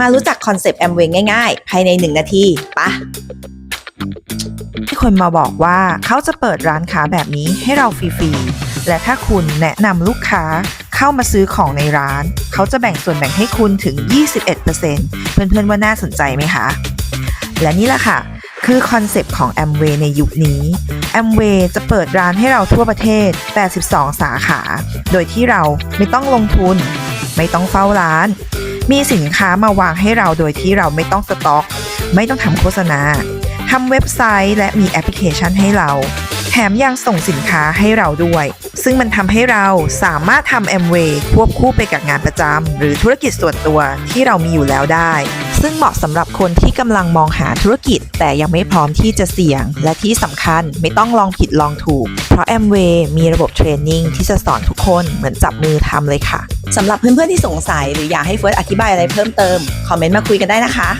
มารู้จักคอนเซปต์แอมเวย์ง่ายๆ ภายใน 1 นาทีปะที่คนมาบอกว่าเขาจะเปิดร้านค้าแบบนี้ให้เราฟรีๆ และถ้าคุณแนะนำลูกค้าเข้ามาซื้อของในร้าน เขาจะแบ่งส่วนแบ่งให้คุณถึง 21%เพื่อนๆว่าน่าสนใจไหมคะ และนี่แหละค่ะ คือคอนเซปต์ของ Amway ในยุคนี้ Amway จะเปิดร้านให้เราทั่วประเทศ 82 สาขา โดยที่เราไม่ต้องลงทุน ไม่ต้องเฝ้าร้าน มีสินค้ามาวางให้เราโดยที่เราไม่ต้องสต็อก ไม่ต้องทำโฆษณาทำเว็บไซต์และมีแอปพลิเคชันให้เรา ถมยังส่งสินค้าให้เราด้วย ซึ่งมันทำให้เราสามารถทำ Amway ควบคู่ไปกับงานประจำหรือธุรกิจส่วนตัวที่เรามีอยู่แล้วได้ ซึ่งเหมาะสำหรับคนที่กำลังมองหาธุรกิจ แต่ยังไม่พร้อมที่จะเสี่ยง และที่สำคัญไม่ต้องลองผิดลองถูก เพราะ Amway มีระบบเทรนนิ่งที่จะสอนทุกคนเหมือนจับมือทำเลยค่ะสำหรับเพื่อนๆที่สงสัย หรืออยากให้เฟิร์สอธิบายอะไรเพิ่มเติมคอมเมนต์มาคุยกันได้นะคะ